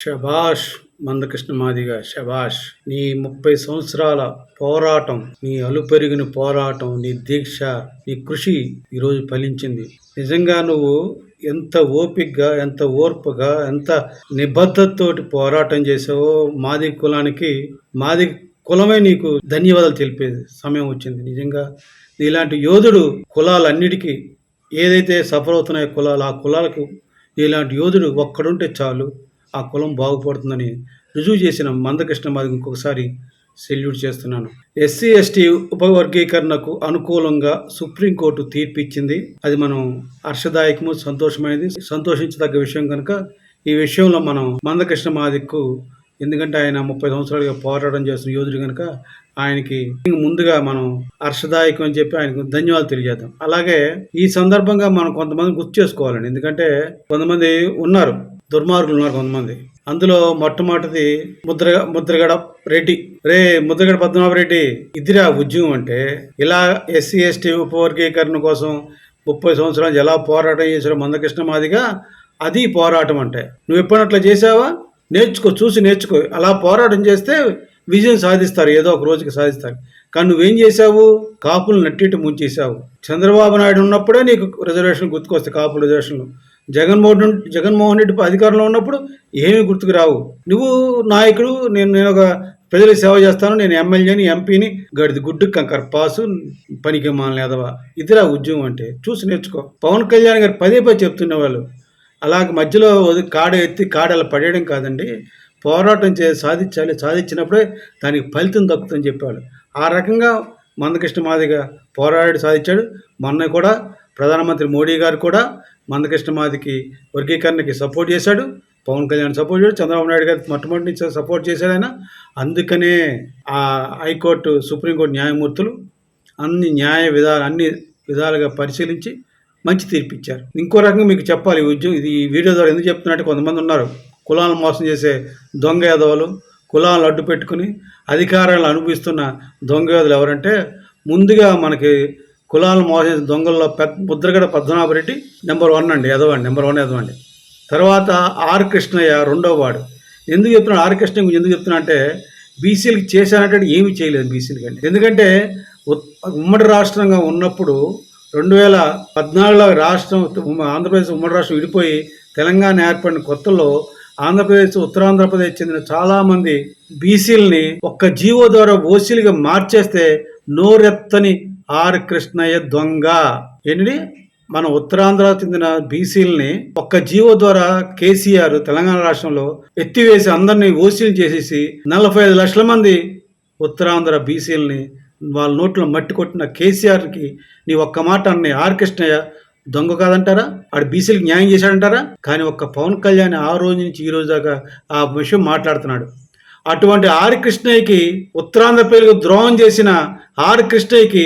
శభాష్ మందకృష్ణ మాదిగ శభాష్ నీ ముప్పై సంవత్సరాల పోరాటం నీ అలుపెరిగిన పోరాటం నీ దీక్ష నీ కృషి ఈరోజు ఫలించింది. నిజంగా నువ్వు ఎంత ఓపికగా ఎంత ఓర్పుగా ఎంత నిబద్ధతతోటి పోరాటం చేసావో మాది కులానికి మాది కులమే నీకు ధన్యవాదాలు తెలిపేది సమయం వచ్చింది. నిజంగా ఇలాంటి యోధుడు కులాలన్నిటికీ ఏదైతే సఫలవుతున్నాయో కులాలు ఆ కులాలకు ఇలాంటి యోధుడు ఒక్కడుంటే చాలు. ఆ కులం బాగుపడుతుందని రుజువు చేసిన మందకృష్ణ మాదిగ ఇంకొకసారి సెల్యూట్ చేస్తున్నాను. ఎస్సీ ఎస్టీ ఉపవర్గీకరణకు అనుకూలంగా సుప్రీంకోర్టు తీర్పు ఇచ్చింది అది మనం హర్షదాయకము సంతోషమైనది. సంతోషించదగ్గ విషయం కనుక ఈ విషయంలో మనం మందకృష్ణ మాదిక్కు ఎందుకంటే ఆయన ముప్పై సంవత్సరాలుగా పోరాటం చేస్తున్న యోధుడు కనుక ఆయనకి ముందుగా మనం హర్షదాయకం అని చెప్పి ఆయనకు ధన్యవాదాలు తెలియజేద్దాం. అలాగే ఈ సందర్భంగా మనం కొంతమంది గుర్తు చేసుకోవాలండి. ఎందుకంటే కొంతమంది ఉన్నారు. దుర్మార్గులు ఉన్నారు కొంతమంది. అందులో మొట్టమొదటిది ముద్ర ముద్రగడ రెడ్డి. రే ముద్రగడ పద్మనాభ రెడ్డి ఇదిరా ఉద్యమం అంటే ఇలా ఎస్సీ ఎస్టీ ఉపవర్గీకరణ కోసం ముప్పై సంవత్సరాలు ఎలా పోరాటం చేసిన మందకృష్ణ మాదిగా అది పోరాటం అంటే. నువ్వు ఎప్పుడట్లా చేసావా నేర్చుకో చూసి నేర్చుకో. అలా పోరాటం చేస్తే విజయం సాధిస్తారు ఏదో ఒక రోజుకి సాధిస్తారు. కానీ నువ్వేం చేశావు? కాపులు నట్టిట్టు ముంచేశావు. చంద్రబాబు నాయుడు ఉన్నప్పుడే నీకు రిజర్వేషన్ గుర్తుకొస్తాయి కాపు రిజర్వేషన్లు జగన్మోహన్ జగన్మోహన్ రెడ్డి అధికారంలో ఉన్నప్పుడు ఏమీ గుర్తుకు రావు. నువ్వు నాయకుడు నేను నేను ఒక ప్రజలకు సేవ చేస్తాను నేను ఎమ్మెల్యేని ఎంపీని గడిది గుడ్డు కంకర్ పాసు పనికి మాలని ఎదవా ఇదిరా ఉద్యమం అంటే. చూసి నేర్చుకో. పవన్ కళ్యాణ్ గారు పదే పదే చెప్తున్న వాళ్ళు అలాగ మధ్యలో కాడ ఎత్తి కాడ అలా పడేయడం కాదండి. పోరాటం చే సాధించాలి. సాధించినప్పుడే దానికి ఫలితం దక్కుతుందని చెప్పాడు ఆ రకంగా మందకృష్ణ మాదిగ పోరాడి సాధించాడు. మొన్న కూడా ప్రధానమంత్రి మోడీ గారు కూడా మందకృష్ణ మాదికి వర్గీకరణకి సపోర్ట్ చేశాడు. పవన్ కళ్యాణ్ సపోర్ట్ చేశాడు. చంద్రబాబు నాయుడు గారు మొట్టమొదటి నుంచి సపోర్ట్ చేశాడు ఆయన. అందుకనే ఆ హైకోర్టు సుప్రీంకోర్టు న్యాయమూర్తులు అన్ని న్యాయ విధాలు అన్ని విధాలుగా పరిశీలించి మంచి తీర్పు ఇచ్చారు ఇంకో రకంగా మీకు చెప్పాలి. ఉద్యోగం ఇది వీడియో ద్వారా ఎందుకు చెప్తున్నట్టు కొంతమంది ఉన్నారు. కులాలను మోసం చేసే దొంగ యాదవులు కులాలను అడ్డు పెట్టుకుని అధికారాలు అనుభవిస్తున్న దొంగ ఎవరంటే ముందుగా మనకి కులాలను మోసం దొంగల్లో పెద్ద ముద్రగడ పద్మనాభరెడ్డి నెంబర్ వన్ అండి ఎదవండి నెంబర్ వన్ ఎదవండి తర్వాత ఆర్ కృష్ణయ్య రెండో వాడు. ఎందుకు చెప్తున్నాను ఆర్ కృష్ణ గురించి ఎందుకు చెప్తున్నా అంటే బీసీలకి చేశానంటే ఏమీ చేయలేదు బీసీలకి అండి ఎందుకంటే ఉమ్మడి రాష్ట్రంగా ఉన్నప్పుడు రెండు వేల పద్నాలుగులో రాష్ట్రం ఆంధ్రప్రదేశ్ ఉమ్మడి రాష్ట్రం విడిపోయి తెలంగాణ ఏర్పడిన కొత్తలో ఆంధ్రప్రదేశ్ ఉత్తరాంధ్రప్రదేశ్ చెందిన చాలామంది బీసీలని ఒక్క జీవో ద్వారా ఓసీలుగా మార్చేస్తే నోరెత్తని ఆర్ కృష్ణయ్య దొంగ. ఏంటి మన ఉత్తరాంధ్ర చెందిన బీసీలని ఒక్క జీవో ద్వారా కేసీఆర్ తెలంగాణ రాష్ట్రంలో ఎత్తివేసి అందరినీ ఓసీలు చేసేసి నలభై ఐదు లక్షల మంది ఉత్తరాంధ్ర బీసీలని వాళ్ళ నోట్లో మట్టి కొట్టిన కేసీఆర్కి నీ ఒక్క మాట అన్నీ ఆర్ కృష్ణయ్య దొంగ కాదంటారా? ఆడు బీసీలకు న్యాయం చేశాడంటారా? కానీ ఒక్క పవన్ కళ్యాణ్ ఆ రోజు నుంచి ఈ రోజు దాకా ఆ విషయం మాట్లాడుతున్నాడు. అటువంటి ఆర్ కృష్ణయ్యకి ఉత్తరాంధ్ర ప్రజలకు ద్రోహం చేసిన ఆర్ కృష్ణయ్యకి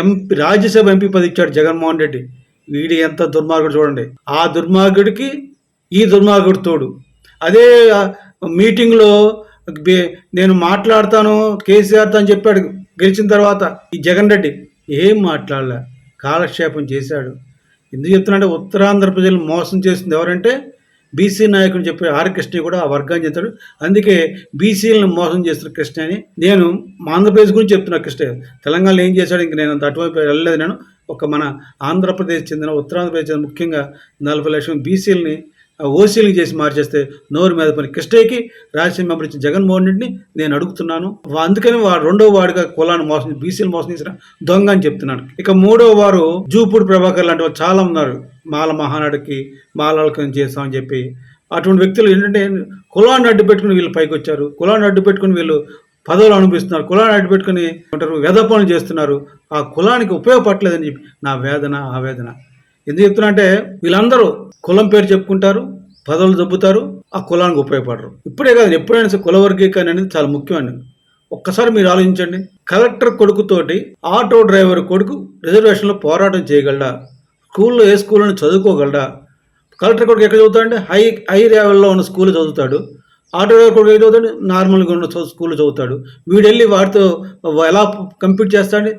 ఎంపీ రాజ్యసభ ఎంపీ పది ఇచ్చాడు జగన్మోహన్ రెడ్డి. వీడి ఎంత దుర్మార్గుడు చూడండి. ఆ దుర్మార్గుడికి ఈ దుర్మార్గుడు తోడు. అదే మీటింగ్లో నేను మాట్లాడతాను కేసీఆర్తో అని చెప్పాడు. గెలిచిన తర్వాత ఈ జగన్ రెడ్డి ఏం మాట్లాడలే? కాలక్షేపం చేశాడు. ఎందుకు చెప్తున్నాడంటే ఉత్తరాంధ్ర ప్రజలు మోసం చేసింది ఎవరంటే బీసీ నాయకుడు చెప్పే ఆర్ కృష్ణ కూడా ఆ వర్గాన్ని చెప్తాడు. అందుకే బీసీలను మోసం చేస్తున్న కృష్ణ అని నేను మా ఆంధ్రప్రదేశ్ గురించి చెప్తున్నా కృష్ణ తెలంగాణలో ఏం చేశాడు? ఇంక నేను అటువైపు వెళ్ళలేదు నేను. ఒక మన ఆంధ్రప్రదేశ్ చెందిన ఉత్తరాంధ్రప్రదేశ్ చెందిన ముఖ్యంగా నలభై లక్షల బీసీలని ఓసీలింగ్ చేసి మార్చేస్తే నోరు మీద పని కృష్ణయ్యకి రాజ్యసభ మెంబర్ ఇచ్చిన జగన్మోహన్ రెడ్డిని నేను అడుగుతున్నాను. అందుకని వాడు రెండో వాడిగా కులాన్ని మోసం బీసీలు మోసం చేసిన దొంగ అని చెప్తున్నాను ఇక మూడో వారు జూపూడి ప్రభాకర్ లాంటి వాళ్ళు చాలా ఉన్నారు. మాల మహానాడుకి మాలకం చేస్తామని చెప్పి. అటువంటి వ్యక్తులు ఏంటంటే కులాన్ని అడ్డు పెట్టుకుని వీళ్ళు పైకి వచ్చారు. కులాన్ని అడ్డు పెట్టుకుని వీళ్ళు పదవులు అనుభవిస్తున్నారు. కులాన్ని అడ్డు పెట్టుకుని ఉంటారు వేద పనులు చేస్తున్నారు. ఆ కులానికి ఉపయోగపడలేదని చెప్పి నా వేదన ఆవేదన. ఎందుకు చెప్తున్నా అంటే వీళ్ళందరూ కులం పేరు చెప్పుకుంటారు పదవులు దొబ్బుతారు ఆ కులానికి ఉపయోగపడరు. ఇప్పుడే కాదు ఎప్పుడైనా సరే కుల వర్గీకరణ అనేది చాలా ముఖ్యమైనది. ఒక్కసారి మీరు ఆలోచించండి. కలెక్టర్ కొడుకుతోటి ఆటో డ్రైవర్ కొడుకు రిజర్వేషన్లో పోరాటం చేయగలడా? స్కూల్లో ఏ స్కూల్లో చదువుకోగలడా? కలెక్టర్ కొడుకు ఎక్కడ చదువుతాడంటే హై హై లెవెల్లో ఉన్న స్కూల్ చదువుతాడు. ఆటో డ్రైవర్ కొడుకు ఎక్కడ చదువుతాడు? నార్మల్గా ఉన్న స్కూల్లో చదువుతాడు. వీడు వెళ్ళి వాడితో ఎలా కంప్లీట్ చేస్తాడు?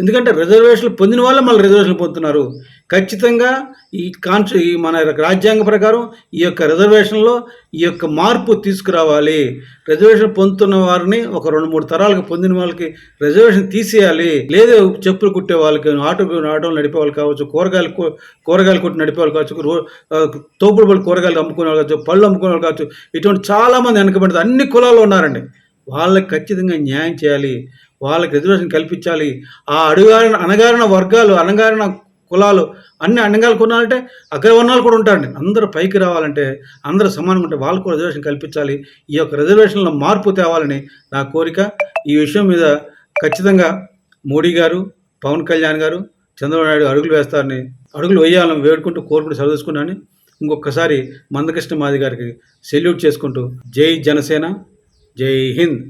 ఎందుకంటే రిజర్వేషన్లు పొందిన వాళ్ళే మళ్ళీ రిజర్వేషన్లు పొందుతున్నారు. ఖచ్చితంగా ఈ కాన్స్టి ఈ మన రాజ్యాంగ ప్రకారం ఈ యొక్క రిజర్వేషన్లో ఈ యొక్క మార్పు తీసుకురావాలి. రిజర్వేషన్ పొందుతున్న వారిని ఒక రెండు మూడు తరాలకు పొందిన వాళ్ళకి రిజర్వేషన్ తీసేయాలి. లేదా చెప్పులు కుట్టే వాళ్ళకి ఆటో ఆటోలు నడిపే వాళ్ళు కావచ్చు కూరగాయలు కూరగాయలు కొట్టి నడిపే వాళ్ళు కావచ్చు రో- తోపుడు పళ్ళు కూరగాయలు అమ్ముకునే వాళ్ళు కావచ్చు పళ్ళు అమ్ముకునే వాళ్ళు కావచ్చు ఇటువంటి చాలామంది వెనకబడింది అన్ని కులాలు ఉన్నారండి. వాళ్ళకి ఖచ్చితంగా న్యాయం చేయాలి. వాళ్ళకి రిజర్వేషన్ కల్పించాలి. ఆ అడుగారిన అనగారిన వర్గాలు అనగారిన కులాలు అన్ని అన్నగాలు కొనాలంటే అగ్రవర్ణాలు కూడా ఉంటారండి. అందరూ పైకి రావాలంటే అందరూ సమానంగా ఉంటే వాళ్ళకు రిజర్వేషన్ కల్పించాలి. ఈ యొక్క రిజర్వేషన్లో మార్పు తేవాలని నా కోరిక. ఈ విషయం మీద ఖచ్చితంగా మోడీ గారు పవన్ కళ్యాణ్ గారు చంద్రబాబు నాయుడు అడుగులు వేస్తారని అడుగులు వేయాలని వేడుకుంటూ కోరుకుంటూ చదివేసుకున్నాను ఇంకొకసారి మందకృష్ణ మాది గారికి సెల్యూట్ చేసుకుంటూ జై జనసేన జై హింద్.